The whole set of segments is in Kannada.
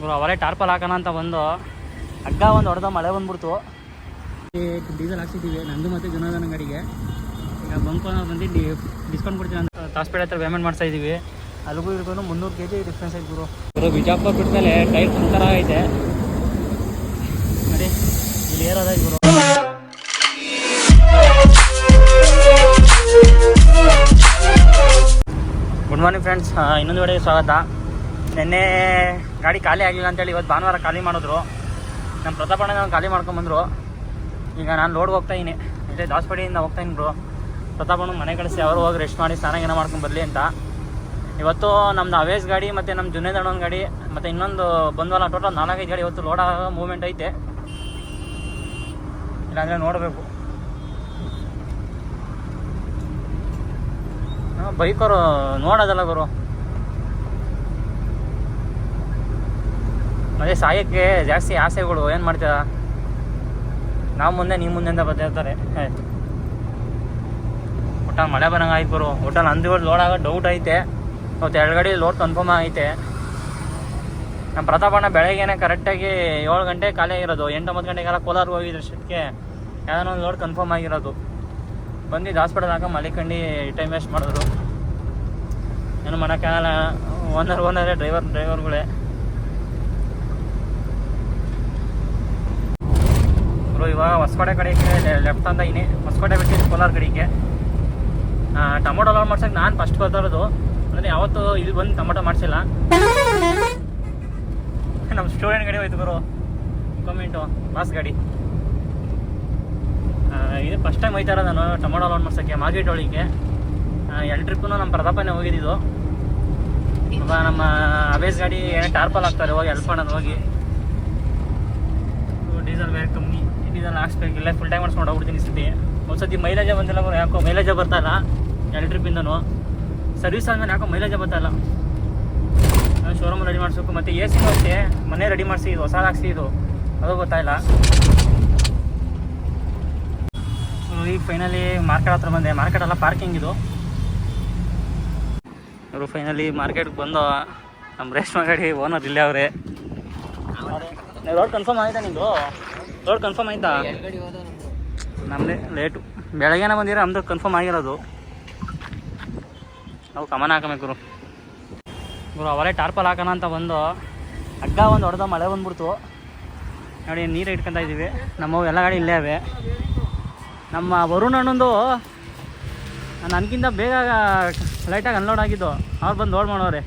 ಗುರು ಅವರೇ ಟಾರ್ಪಲ್ ಹಾಕೋಣ ಅಂತ ಬಂದು ಹಗ್ಗ ಒಂದು ಹೊಡೆದ ಮಳೆ ಬಂದ್ಬಿಡ್ತು. ಡೀಸೆಲ್ ಹಾಕ್ಸಿದ್ದೀವಿ ನಂದು ಮತ್ತು ಜನಾರ್ದನ ಗಾಡಿಗೆ ಈಗ ಬಂಕೋನ ಬಂದು ಡಿಸ್ಕೌಂಟ್ ಕೊಡ್ತೀನಿ ಅಂತ ಹಾಸ್ಪಿಟಲ್ ಹತ್ರ ಪೇಮೆಂಟ್ ಮಾಡ್ತಾ ಇದ್ದೀವಿ ಅಲ್ಲಿಗೂ ಇರ್ಬೋದು ಮುನ್ನೂರು ಕೆ ಜಿ ಡಿಫ್ರೆನ್ಸ್ ಆಯ್ತು ಗುರು. ಗುರು ಬಿಜಾಪುರ ಬಿಟ್ಮೇಲೆ ಟೈರ್ ತುಂತರ ಐತೆ. ನೋಡಿ ಇಲ್ಲಿ ಏರದ ಗುರು. ಗುಡ್ ಮಾರ್ನಿಂಗ್ ಫ್ರೆಂಡ್ಸ್ ಇನ್ನೊಂದು ಕಡೆಗೆ ಸ್ವಾಗತ. ನಿನ್ನೆ ಗಾಡಿ ಖಾಲಿ ಆಗಲಿಲ್ಲ ಅಂತೇಳಿ ಇವತ್ತು ಭಾನುವಾರ ಖಾಲಿ ಮಾಡಿದ್ರು. ನಮ್ಮ ಪ್ರತಾಪಣ್ಣ ನಾನು ಖಾಲಿ ಮಾಡ್ಕೊಂಬಂದರು ಈಗ ನಾನು ಲೋಡ್ಗೆ ಹೋಗ್ತಾ ಇದ್ದೀನಿ. ಇಲ್ಲೇ ಹೋಗ್ತಾ ಇದ್ದೀನಿ ಬ್ರೋ ಪ್ರತಾಪಣ್ಣ ಮನೆ ಕಳಿಸಿ, ಅವರು ಹೋಗಿ ರೆಸ್ಟ್ ಮಾಡಿ, ಸ್ನಾನ ಏನೋ ಮಾಡ್ಕೊಂಡು ಬರಲಿ ಅಂತ. ಇವತ್ತು ನಮ್ಮದು ಅವೇಸ್ ಗಾಡಿ ಮತ್ತು ನಮ್ಮ ಜುನೇದ್ ಒಂದು ಗಾಡಿ ಮತ್ತು ಇನ್ನೊಂದು ಬಂದ್ವಲ್ಲ ಟೋಟಲ್ ನಾಲ್ಕೈದು ಗಾಡಿ ಇವತ್ತು ಲೋಡ್ ಆಗೋ ಮೂವ್ಮೆಂಟ್ ಐತೆ. ಇಲ್ಲಾಂದರೆ ನೋಡಬೇಕು. ಬೈಕರು ನೋಡೋದಲ್ಲ ಗುರು. ಅದೇ ಸಾಯಕ್ಕೆ ಜಾಸ್ತಿ ಆಸೆಗಳು ಏನು ಮಾಡ್ತೀರ? ನಾವು ಮುಂದೆ, ನೀವು ಮುಂದೆ ಅಂತ ಬರ್ತಿರ್ತಾರೆ ಒಟ್ಟ ಮಳೆ ಬರಂಗೆ ಆಯ್ತು ಬರು ಒಟ್ಟ ನಂದು ಲೋಡ್ ಆಗೋ ಡೌಟ್ ಐತೆ. ಅವತ್ತು ಎರಡು ಲೋಡ್ ಕನ್ಫರ್ಮ್ ಆಗೈತೆ. ನಮ್ಮ ಪ್ರತಾಪಣ್ಣ ಬೆಳಗ್ಗೆನೆ ಕರೆಕ್ಟಾಗಿ ಏಳು ಗಂಟೆ ಖಾಲಿ ಆಗಿರೋದು. ಎಂಟು ಒಂಬತ್ತು ಗಂಟೆಗೆಲ್ಲ ಕೋಲಾರ ಹೋಗಿದ್ದಷ್ಟಕ್ಕೆ ಯಾವ್ದಾನ ಒಂದು ಲೋಡ್ ಕನ್ಫರ್ಮ್ ಆಗಿರೋದು. ಬಂದಿದ್ದು ಹಾಸ್ಪಿಟಲ್ ಹಾಕ ಮಲಿಕಂಡು ಟೈಮ್ ವೇಸ್ಟ್ ಮಾಡಿದ್ರು. ಏನು ಮಾಡೋಕ್ಕಾಗಲ್ಲ ಓನರ್ ಓನರೇ ಡ್ರೈವರ್ ಡ್ರೈವರ್ಗಳೇ ಬ್ರೋ, ಇವಾಗ ಹೊಸಕೋಟೆ ಕಡೆಗೆ ಲೆಫ್ಟ್ ಅಂತ ಇನ್ನೇ ಹೊಸಕೋಟೆ ಬಿಟ್ಟು ಕೋಲಾರ ಕಡೆಗೆ. ಟೊಮೊಟೊ ಲೋಡ್ ಮಾಡ್ಸಕ್ಕೆ ನಾನು ಫಸ್ಟ್ ಬರ್ತಾರದು ಅಂದರೆ ಯಾವತ್ತು ಇಲ್ಲಿ ಬಂದು ಟೊಮೊಟೊ ಮಾಡಿಸಿಲ್ಲ. ನಮ್ಮ ಸ್ಟೂಡೆಂಟ್ ಗಾಡಿ ಹೋಯ್ತು ಬರೋ. ಕಮೆಂಟು ಬಾಸ್ ಗಾಡಿ. ಇದು ಫಸ್ಟ್ ಟೈಮ್ ಹೋಯ್ತಾ ಇರೋದು ನಾನು, ಟೊಮೊಟೊ ಲೋಡ್ ಮಾಡ್ಸೋಕ್ಕೆ ಮಾರ್ಕೆಟ್ ಒಳಗೆ ಎರಡು ಟ್ರಿಪ್ಪು ನಮ್ಮ ಪ್ರತಾಪನೇ ಹೋಗಿದ್ದು. ನಮ್ಮ ಅಬೇಸ್ ಗಾಡಿ ಏನೋ ಟಾರ್ಪಲ್ ಹಾಕ್ತಾರೆ, ಹೋಗಿ ಹೆಲ್ಪ್ ಮಾಡೋದು, ಹೋಗಿ. ಡೀಸೆಲ್ ಬೇರೆ ಕಮ್ಮಿ. ಡೀಸೆಲ್ ಹಾಕ್ಸ್ಬೇಕು. ಇಲ್ಲ ಫುಲ್ ಟೈಮ್ ಮಾಡಿಸ್ಕೊಂಡು ಹೋಗ್ಬಿಡ್ತೀನಿ ಸತಿ ಒಂದ್ಸತಿ ಮೈಲೇಜೇ ಬಂದಿಲ್ಲ ಯಾಕೋ ಮೈಲೇಜೇ ಬರ್ತಾ ಇಲ್ಲ. ಎರಡು ಟ್ರಿಪ್ಪಿಂದನು ಸರ್ವಿಸ್ ಆದ್ಮೇಲೆ ಯಾಕೋ ಮೈಲೇಜೇ ಬರ್ತಾ ಇಲ್ಲ. ಶೋರೂಮ್ ರೆಡಿ ಮಾಡಿಸ್ಬೇಕು. ಮತ್ತು ಎ ಸಿನೂ ಅಷ್ಟೇ. ಮನೆ ರೆಡಿ ಮಾಡಿಸಿ ಇದು, ಹೊಸ ಹಾಕ್ಸಿ ಇದು. ಅದು ಗೊತ್ತಾಯಿಲ್ಲ ಈಗ ಫೈನಲಿ ಮಾರ್ಕೆಟ್ ಹತ್ರ ಬಂದೆ. ಮಾರ್ಕೆಟ್ ಅಲ್ಲ ಪಾರ್ಕಿಂಗ್ ಇದು. ಅವರು ಫೈನಲಿ ಮಾರ್ಕೆಟ್ಗೆ ಬಂದು ನಮ್ಮ ರೇಷ್ಮೆ ಗಾಡಿ ಓನರ್ ಇಲ್ಲೇ ಅವರೇ. ರೋಡ್ ಕನ್ಫರ್ಮ್ ಆಗಿದೆ ನಿಂದು? ರೋಡ್ ಕನ್ಫರ್ಮ್ ಆಯ್ತಾ? ನಮ್ಮದೇ ಲೇಟು ಬೆಳಗ್ಗೆನೇ ಬಂದಿರ? ನಮ್ದು ಕನ್ಫರ್ಮ್ ಆಗಿರೋದು. ನಾವು ಕಮನ ಹಾಕಬೇಕು ಗುರು. ಗುರು ಅವರೇ ಟಾರ್ಪಲ್ ಹಾಕೋಣ ಅಂತ ಬಂದು ಅಗ್ಗ ಒಂದು ಹೊಡೆದ ಮಳೆ ಬಂದ್ಬಿಡ್ತು. ನೋಡಿ ನೀರು ಇಟ್ಕೊತ ಇದ್ದೀವಿ ನಮ್ಮ ಎಲ್ಲ ಗಾಡಿ ಇಲ್ಲೇ ಅವೆ ನಮ್ಮ ವರುಣ್ ಅಣ್ಣಂದು ನನಗಿಂತ ಬೇಗ ಲೈಟಾಗಿ ಅನ್ಲೋಡ್ ಆಗಿದ್ದು. ಅವ್ರು ಬಂದು ಲೋಡ್ ಮಾಡೋರೆ.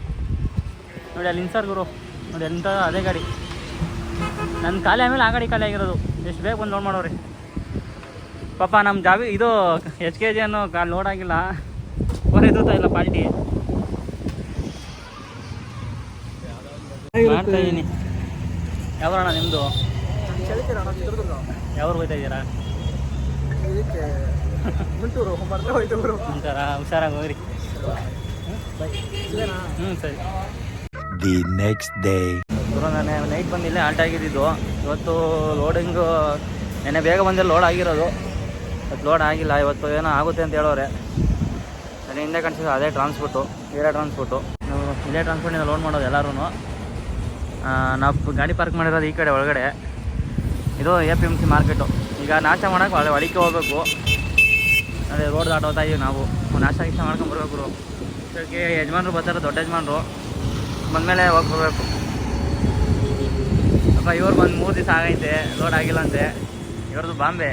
ನೋಡಿ ಅಲ್ಲಿ ಇನ್ಸರ್ ಗುರು. ನೋಡಿ ಎಂಥ ಅದೇ ಗಾಡಿ. ನನ್ನ ಖಾಲಿ ಆಮೇಲೆ ಆ ಗಾಡಿ ಖಾಲಿ ಆಗಿರೋದು. ಎಷ್ಟು ಬೇಗ ಬಂದು ಲೋಡ್ ಮಾಡೋರಿ. ಪಾಪ ನಮ್ಮ ಜಾಬಿ ಇದು ಎಚ್ ಕೆ ಜಿ ಅನ್ನೋ ಕಾ ಲೋಡ್ ಆಗಿಲ್ಲ. ಫೋನ್ ಎತ್ತುತ್ತಾ ಇಲ್ಲ ಪಾಲ್ಟಿ ಮಾಡ್ತಾ ಇದ್ದೀನಿ ಯಾವರಣ್ಣ ನಿಮ್ಮದು ಯಾವ್ರು ಹೋಯ್ತಾ ಇದ್ದೀರಾ? ಹುಷಾರಾಗಿ ಹೋಗ್ರಿ. ಹ್ಞೂ ಸರಿ. The next day. ನಾನು ನೈಟ್ ಬಂದಿಲ್ಲ ಆಲ್ಟ್ ಆಗಿದ್ದು. ಇವತ್ತು ಲೋಡಿಂಗು ನೆನ್ನೆ ಬೇಗ ಬಂದಿಲ್ಲ ಲೋಡ್ ಆಗಿರೋದು. ಇವತ್ತು ಲೋಡ್ ಆಗಿಲ್ಲ, ಇವತ್ತು ಏನೋ ಆಗುತ್ತೆ ಅಂತ ಹೇಳೋರೆ. ನನಗೆ ಹಿಂದೆ ಕಾಣಿಸಿದ್ರು ಅದೇ ಟ್ರಾನ್ಸ್ಪೋರ್ಟು ಬೇರೆ ಟ್ರಾನ್ಸ್ಪೋರ್ಟು ನಾವು ಇದೇ ಟ್ರಾನ್ಸ್ಪೋರ್ಟಿಂದ ಲೋಡ್ ಮಾಡೋದು ಎಲ್ಲರೂ ನಾವು ಗಾಡಿ ಪಾರ್ಕ್ ಮಾಡಿರೋದು ಈ ಕಡೆ ಒಳಗಡೆ. ಇದು A P M C market ಈಗ ನಾಶ ಮಾಡೋಕೆ ಒಳ್ಳೆ ಒಳಕ್ಕೆ ಹೋಗ್ಬೇಕು. ಅದೇ ರೋಡ್ ದಾಟೋತಾ ಇದೀವಿ ನಾವು. ನಾಶ ಗೀಶ ಮಾಡ್ಕೊಂಡು ಬರ್ಬೇಕು ಇದಕ್ಕೆ ಯಜಮಾನ್ರು ಬರ್ತಾರೆ, ದೊಡ್ಡ ಯಜಮಾನ್ರು. ಬಂದಮೇಲೆ ಹೋಗಿ ಬರಬೇಕು. ಅಪ್ಪ ಇವ್ರು ಬಂದು ಮೂರು ದಿವಸ ಆಗೈತೆ ಲೋಡ್ ಆಗಿಲ್ಲ ಅಂತೆ. ಇವ್ರದ್ದು ಬಾಂಬೆ.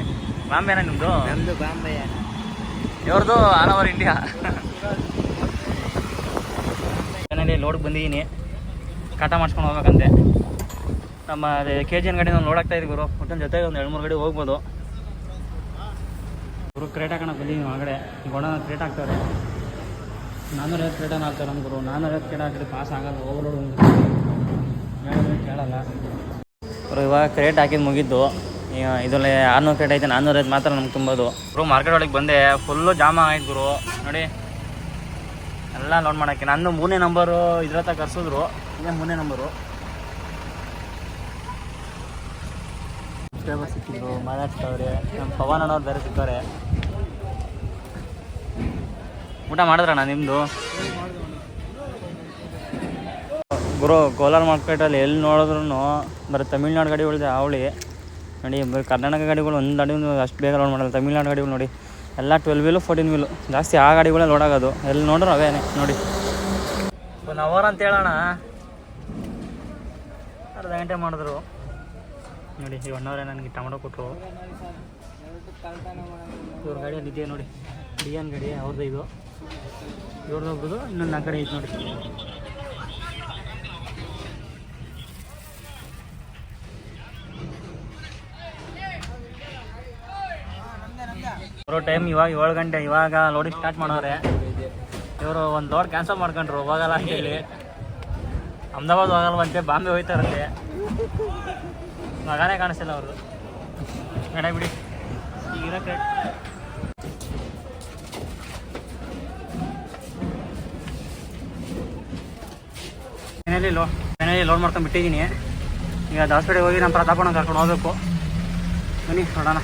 ಬಾಂಬೆನಾ ನಿಮ್ಮದು ನಮ್ದು? ಬಾಂಬೆ ಇವ್ರದ್ದು ಆಲ್ ಓವರ್ ಇಂಡಿಯಾ ಮನೇಲಿ ಲೋಡ್ಗೆ ಬಂದಿದ್ದೀನಿ ಕಾಟ ಮಾಡ್ಸ್ಕೊಂಡು ಹೋಗ್ಬೇಕಂತೆ. ನಮ್ಮ ಅದೇ ಕೆ ಜಿ ಎನ್ ಗಾಡಿ ನಾವು ನೋಡಾಕ್ತಾ ಇದ್ದೀವಿ ಗುರು. ಒಟ್ಟೊಂದು ಜೊತೆಗೆ ಒಂದು ಎರಡು ಮೂರು ಗಡಿ ಹೋಗ್ಬೋದು. ಗುರು ಕ್ರೇಟ್ ಹಾಕೋಣ ಬಂದಿದ್ದೀನಿ ಒಳಗಡೆ. ಗೋಣ ಕ್ರೇಟ್ ಹಾಕ್ತಾರೆ. ನಾನ್ನೂರೈವತ್ತು ಕ್ರೇಟನ್ನು ಹಾಕ್ತಾರೆ ನಮ್ಮ ಗುರು. ನಾನ್ನೂರೈವತ್ತು ಕ್ರೇಟ್ ಹಾಕಿದ್ರೆ ಪಾಸ್ ಆಗಲ್ಲ ಓವರ್ ಲೋಡ್ ಕೇಳಲ್ಲ. ಗುರು ಇವಾಗ ಕ್ರೇಟ್ ಹಾಕಿದ್ದು ಮುಗಿದ್ದು ಇದ್ರಲ್ಲಿ ಆರುನೂರು ಕ್ರೇಟ್ ಐತೆ ಐದು ಮಾತ್ರ ನಮ್ಗೆ ತುಂಬೋದು. ಬ್ರೋ ಮಾರ್ಕೆಟ್ ಒಳಗೆ ಬಂದೆ ಫುಲ್ಲು ಜಾಮ ಆಯ್ತು ಗುರು. ನೋಡಿ, ಎಲ್ಲ ಲೋಡ್ ಮಾಡೋಕ್ಕೆ. ನಂದು ಮೂರನೇ ನಂಬರು ಇದ್ರ ಹತ್ರ ಕರ್ಸಿದ್ರು, ಇದೇ ಮೂರನೇ ನಂಬರು ಸಿಕ್ಕಿದ್ರು ನಮ್ಮ ಪವನ್ ಅನ್ನೋರು ಬೇರೆ ಸಿಕ್ಕವ್ರೆ ಊಟ ಮಾಡಿದ್ರಣ್ಣ ನಿಮ್ಮದು ಗುರು, ಕೋಲಾರ ಮಾರ್ಕೆಟಲ್ಲಿ ಎಲ್ಲಿ ನೋಡಿದ್ರು ಬರೀ ತಮಿಳ್ನಾಡು ಗಾಡಿಗಳಿದೆ ಅವಳಿ ನೋಡಿ, ಬರೀ ಕರ್ನಾಟಕ ಗಾಡಿಗಳು ಒಂದು ಗಾಡಿ ಅಷ್ಟು ಬೇಗ ಲೋಡ್ ಮಾಡಲ್ಲ. ತಮಿಳ್ನಾಡು ಗಾಡಿಗಳು ನೋಡಿ, ಎಲ್ಲ ಟ್ವೆಲ್ ವೀಲು ಫೋರ್ಟೀನ್ ವೀಲು ಜಾಸ್ತಿ ಆ ಗಾಡಿಗಳೇ ಲೋಡ್ ಆಗೋದು. ಎಲ್ಲಿ ನೋಡ್ರು ಅವೇನೆ, ನೋಡಿ. ಒನ್ ಅವರ್ ಅಂತ ಹೇಳೋಣ. ಅರ್ಧ ಗಂಟೆ ಮಾಡಿದ್ರು. ನೋಡಿ, ಈ ಒನ್ ಅವರೇ ನನಗೆ ಟೊಮೊಟೊ ಕೊಟ್ಟರು ಇವ್ರ ಗಾಡಿಯಲ್ಲಿ ಇದೆಯಾ ನೋಡಿ, ಡಿ ಎನ್ ಗಾಡಿ ಅವ್ರದ್ದು ಇದು. ಇವ್ರದ್ದು ಒಬ್ರದ್ದು ಇನ್ನೊಂದು ನಾಲ್ಕು ಕಡೆ ಐತೆ ನೋಡಿ. ಬರೋ ಟೈಮ್ ಇವಾಗ ಏಳು ಗಂಟೆ. ಇವಾಗ ಲೋಡಿಂಗ್ ಸ್ಟಾರ್ಟ್ ಮಾಡೋರೆ. ಇವರು ಒಂದು ಲೋಡ್ ಕ್ಯಾನ್ಸಲ್ ಮಾಡ್ಕೊಂಡ್ರು, ಹೋಗಲ್ಲ ಅಂತ ಹೇಳಿ ಅಹಮದಾಬಾದ್ ಹೋಗಲ್ವಂತೆ ಬಾಂಬೆ ಹೋಯ್ತಾರಂತೆ. ಮಗನೇ ಕಾಣಿಸ್ತಿಲ್ಲ ಅವರು ಬೇಡ. ಬಿಡಿ ಈಗಿರೋ ಮನೇಲಿ ಲೋ ಮನೇಲಿ ಲೋಡ್ ಮಾಡ್ಕೊಂಡು ಬಿಟ್ಟಿದ್ದೀನಿ ಈಗ ಹಾಸ್ಪಿಟಲ್ಗೆ ಹೋಗಿ ನಮ್ಮ ಪ್ರತಾಪಣ್ಣ ಕರ್ಕೊಂಡು ಹೋಗ್ಬೇಕು. ಬನ್ನಿ ನೋಡೋಣ.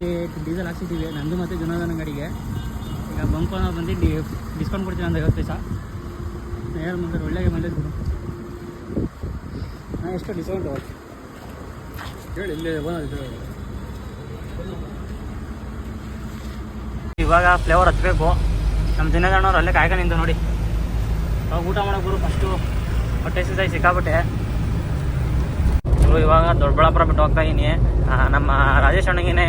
ಡೀಸೆಲ್ ಹಾಕ್ಸಿದ್ದೀವಿ ನಂದು ಮತ್ತು ಜನಾರ್ದನ ಗಾಡಿಗೆ ಈಗ ಬಂಕೋನ ಬಂದು ಡಿ ಡಿಸ್ಕೌಂಟ್ ಕೊಡ್ತೀನಿ ಒಂದು ಐವತ್ತು ಪೈಸಾ. ಏನು ಮುಂದೆ ಮೈಲೇಜ್ ಕೊಡು. ಹಾಂ ಎಷ್ಟು ಡಿಸ್ಕೌಂಟ್ ಹೇಳಿ, ಇಲ್ಲಿ ಇವಾಗ ಫ್ಲೇವರ್ ಹಚ್ಚಬೇಕು ನಮ್ಮ ದಿನದಣ್ಣವ್ರು ಅಲ್ಲೇ ಕಾಯ್ಕೊಂಡು ನಿಂತು ನೋಡಿ. ಅವಾಗ ಊಟ ಮಾಡೋಕ್ಕೂ ಫಸ್ಟು ಹೊಟ್ಟೆ ಸೈಜ್ ಸಿಕ್ಕಾಬಿಟ್ಟೆ ಇವಾಗ ದೊಡ್ಡಬಳ್ಳಾಪುರ ಬಿಟ್ಟು ಹೋಗ್ತಾ ಇದ್ದೀನಿ ನಮ್ಮ ರಾಜೇಶ್ ಅಣ್ಣಗೇನೆ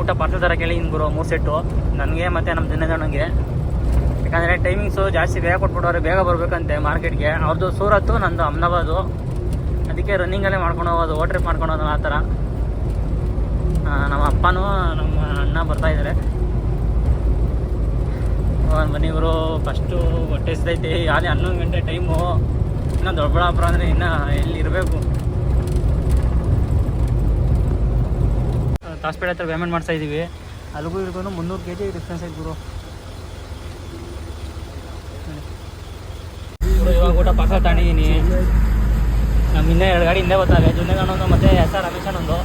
ಊಟ ಪಾರ್ಸಲ್ ಕೇಳಿ ಇನ್ನು ಗುರು, ಮೂರು ಸೆಟ್ಟು. ನನಗೆ ಮತ್ತು ನಮ್ಮ ದಿನದಣ್ಣಗೆ ಯಾಕಂದರೆ ಟೈಮಿಂಗ್ಸು ಜಾಸ್ತಿ ಬೇಗ ಕೊಟ್ಬಿಟ್ಟವ್ರೆ, ಬೇಗ ಬರಬೇಕಂತೆ ಮಾರ್ಕೆಟ್ಗೆ. ಅವ್ರದ್ದು ಸೂರತ್ತು, ನಂದು ಅಹಮದಾಬಾದು. ಅದಕ್ಕೆ ರನ್ನಿಂಗಲ್ಲೇ ಮಾಡ್ಕೊಂಡು ಹೋಗೋದು ಓ ಟ್ರಿಪ್ ಮಾಡ್ಕೊಂಡು ಹೋಗೋದು ಆ ಥರ. ನಮ್ಮ ಅಪ್ಪನೂ ನಮ್ಮ ಅಣ್ಣ ಬರ್ತಾ ಇದ್ದಾರೆ ಬನ್ನಿ ಇವರು ಫಸ್ಟು ಹೊಟ್ಟೆ ಸಿದೈತೆ ಯಾವ್ದೇ ಹನ್ನೊಂದು ಗಂಟೆ ಟೈಮು ಇನ್ನೂ ದೊಡ್ಡಬಳ್ಳಾಪುರ ಅಂದರೆ ಇನ್ನೂ ಎಲ್ಲಿ ಇರಬೇಕು? ತಾಸ್ಪೇಟೆ ಹತ್ರ ಪೇಮೆಂಟ್ ಮಾಡ್ತಾ ಇದ್ದೀವಿ ಅಲ್ಲಿಗೂ ಇಡ್ಕೊಂಡು ಮುನ್ನೂರು ಕೆ ಜಿ ಡಿಫ್ರೆನ್ಸ್ ಐತೆ ಗುರು ಇವಾಗ ಊಟ ಪಾರ್ಸಲ್ ತಗೊಂಡಿದ್ದೀನಿ ನಮ್ಮ ಹಿಂದೆ ಎರಡು ಗಾಡಿ ಹಿಂದೆ ಬರ್ತಾರೆ ಜುನ್ನೆಗಣ್ಣೊಂದು ಮತ್ತೆ ಎಸ್ ಆರ್ ರಮೇಶ್ ಒಂದು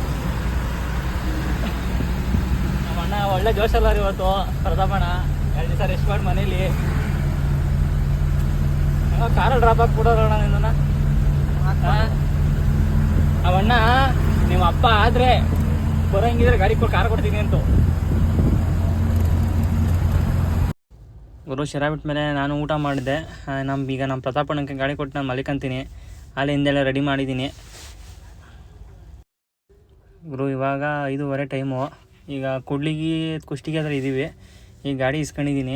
ನಮ್ಮ ಅಣ್ಣ ಒಳ್ಳೆ ಜೋಶಲ್ಲ ರೀ ಇವತ್ತು ಪ್ರತಾಪಣ್ಣ. ಎರಡು ದಿವಸ ರೆಸ್ಟ್ ಮಾಡಿ ಮನೇಲಿ. ಕಾರಲ್ಲಿ ಡ್ರಾಪ್ ಹಾಕಿ ಕೊಡೋರಣ್ಣ ನಿನ್ನ ಅವಣ್ಣ ನಿಮ್ಮ ಅಪ್ಪ ಆದ್ರೆ ಬರಂಗಿದ್ರೆ ಗಾಡಿ ಕೊಟ್ಟು ಕಾರ್ ಕೊಡ್ತೀನಿ ಅಂತ. ಗುರು ಶಿರಾ ಮೇಲೆ ನಾನು ಊಟ ಮಾಡಿದೆ. ನಮ್ಮ ಈಗ ನಮ್ಮ ಪ್ರತಾಪಣ್ಣಕ್ಕೆ ಗಾಡಿ ಕೊಟ್ಟು ನಾನು ಮಲಿಕಂತೀನಿ. ಅಲ್ಲಿ ಹಿಂದೆಲ್ಲ ರೆಡಿ ಮಾಡಿದ್ದೀನಿ ಗುರು, ಇವಾಗ ಐದೂವರೆ ಟೈಮು ಈಗ ಕುಡ್ಲಿಗಿ, ಕುಷ್ಟಿಗೆ ಹತ್ರ ಇದ್ದೀವಿ ಈಗ ಗಾಡಿ ಇಸ್ಕೊಂಡಿದ್ದೀನಿ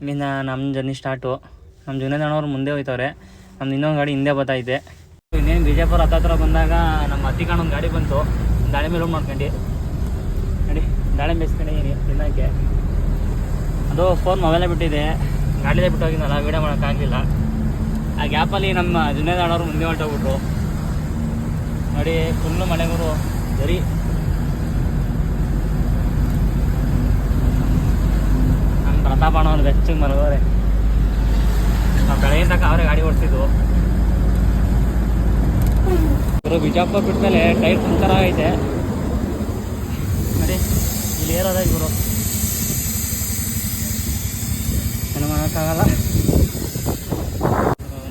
ಇಲ್ಲಿಂದ ನಮ್ಮ ಜರ್ನಿ ಸ್ಟಾರ್ಟು ನಮ್ಮ ಜುನೇದಣ್ಣವ್ರು ಮುಂದೆ ಹೋಯ್ತವ್ರೆ. ನಮ್ದು ಇನ್ನೊಂದು ಗಾಡಿ ಹಿಂದೆ ಬತ್ತೈತೆ ಇನ್ನೇನು ಬಿಜಾಪುರ ಹತ್ತತ್ರ ಬಂದಾಗ ನಮ್ಮ ಅತ್ತಿಕಾಣ ಒಂದು ಗಾಡಿ ಬಂತು. ದಾಳಿಂಬೆ ರೂಮ್ ಮಾಡ್ಕೊಂಡು. ನೋಡಿ ದಾಳಿಂಬೆ ಇಸ್ಕೊಂಡಿದ್ದೀನಿ ತಿನ್ನೋಕ್ಕೆ ಅದು ಫೋನ್ ಮೊಬೈಲೇ ಬಿಟ್ಟಿದೆ. ಗಾಡಿಲೇ ಬಿಟ್ಟು ಹೋಗಿದ್ನಲ್ಲ ವೀಡಿಯೋ ಮಾಡೋಕ್ಕಾಗಲಿಲ್ಲ ಆ ಗ್ಯಾಪಲ್ಲಿ ನಮ್ಮ ಜುನೇದಣ್ಣವ್ರು ಮುಂದೆ ಹೊರಟೋಗ್ಬಿಟ್ರು ನೋಡಿ ಫುಲ್ಲು ಮನೆಗೂರು ಸರಿ ನಮ್ಮ ಪ್ರತಾಪಣ್ಣವ್ರು ಬೆಚ್ಚಿಗೆ ಮಲಗೋರೆ. ನಾವು ಬೆಳಗಿನ ತನಕ ಅವರೇ ಗಾಡಿ ಓಡಿಸಿದ್ವು ಬಿಜಾಪುರ ಬಿಟ್ಮೇಲೆ ಟೈರ್ ಥರ ಐತೆ. ನೋಡಿ ಇಲ್ಲಿ ಏರದ ಇವರು. ಏನು ಮಾಡೋಕ್ಕಾಗಲ್ಲ.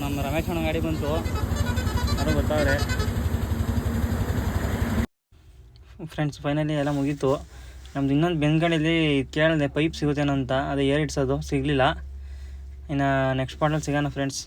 ನಮ್ಮ ರಮೇಶ್ ಅಣ್ಣ ಗಾಡಿ ಬಂತು. ಅದು ಬರ್ತಾವ್ರೆ. ಫ್ರೆಂಡ್ಸ್ ಫೈನಲಿ ಎಲ್ಲ ಮುಗೀತು. ನಮ್ದು ಇನ್ನೊಂದು ಬೆಂಗಡಿಯಲ್ಲಿ ಕೇಳಿದೆ ಪೈಪ್ ಸಿಗುತ್ತೇನೋ ಅಂತ ಅದು ಏರ್ ಇಡ್ಸೋದು ಸಿಗಲಿಲ್ಲ. ಇನ್ನು ನೆಕ್ಸ್ಟ್ ಪಾರ್ಟಲ್ಲಿ ಸಿಗೋಣ ಫ್ರೆಂಡ್ಸ್